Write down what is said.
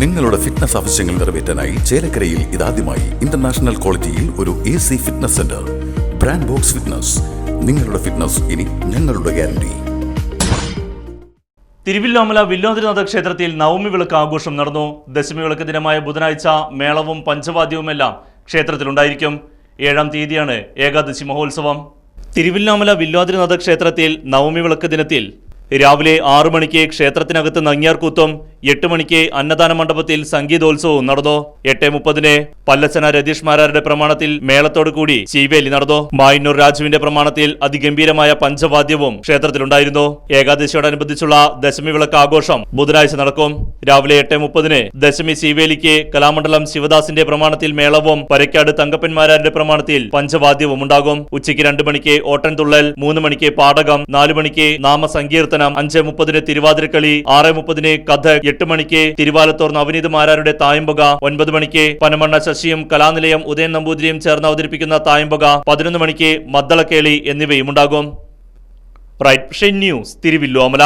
നിങ്ങളുടെ ഫിറ്റ്നസ് ആവശ്യങ്ങൾ നിറവേറ്റാനായി ചേലക്കരയിൽ ഇതാദ്യമായി ഇന്റർനാഷണൽ ക്വാളിറ്റിയിൽ ഒരു A C fitness centre brand box fitness നിങ്ങളുടെ ഫിറ്റ്നസ് ഇനി ഞങ്ങളുടെ ഗ്യാരണ്ടി തിരുവില്ലോമല വില്ലോദ്രനാഥ ക്ഷേത്രത്തിൽ നവമി വിളക്ക് ആഘോഷം നടന്നു. ദശമി വിളക്ക് ദിനമായ ബുധനാഴ്ച മേളവും പഞ്ചവാദ്യവുമെല്ലാം ക്ഷേത്രത്തിലുണ്ടായിരിക്കും. ഏഴാം തീയതിയാണ് ഏകാദശി മഹോത്സവം. തിരുവില്ലോമല വില്ലോദ്രനാഥ ക്ഷേത്രത്തിൽ നവമി വിളക്ക് ദിനത്തിൽ രാവിലെ ആറു മണിക്ക് ക്ഷേത്രത്തിനകത്ത് നങ്ങ്യാർകൂത്തും എട്ട് മണിക്ക് അന്നദാന മണ്ഡപത്തിൽ സംഗീതോത്സവവും നടന്നു. എട്ട് മുപ്പതിന് പല്ലച്ചന രതീഷ് മാരാരുടെ പ്രമാണത്തിൽ മേളത്തോടു കൂടി ശീവേലി നടന്നു. മായന്നൂർ രാജുവിന്റെ പ്രമാണത്തിൽ അതിഗംഭീരമായ പഞ്ചവാദ്യവും ക്ഷേത്രത്തിലുണ്ടായിരുന്നു. ഏകാദശിയോടനുബന്ധിച്ചുള്ള ദശമി വിളക്ക് ആഘോഷം ബുധനാഴ്ച നടക്കും. രാവിലെ എട്ട് മുപ്പതിന് ദശമി ശീവേലിക്ക് കലാമണ്ഡലം ശിവദാസിന്റെ പ്രമാണത്തിൽ മേളവും പരക്കാട് തങ്കപ്പൻമാരാരുടെ പ്രമാണത്തിൽ പഞ്ചവാദ്യവും ഉണ്ടാകും. ഉച്ചയ്ക്ക് രണ്ട് മണിക്ക് ഓട്ടൻതുള്ളൽ മൂന്ന് മണിക്ക് പാടകം നാലു മണിക്ക് നാമസങ്കീർത്തനം അഞ്ച് മുപ്പതിന് തിരുവാതിരക്കളി ആറ് മുപ്പതിന് കഥക് എട്ട് മണിക്ക് തിരുവാലത്തോർ നവനീത് മാരാരുടെ തായമ്പുക ഒൻപത് മണിക്ക് പനമണ്ണ ശശിയും കലാനിലയം ഉദയൻ നമ്പൂതിരിയും ചേർന്ന് അവതരിപ്പിക്കുന്ന തായമ്പുക പതിനൊന്ന് മണിക്ക് മദ്ദളക്കേളി എന്നിവയും ഉണ്ടാകും റൈറ്റ് ന്യൂസ് തിരുവില്ലോമല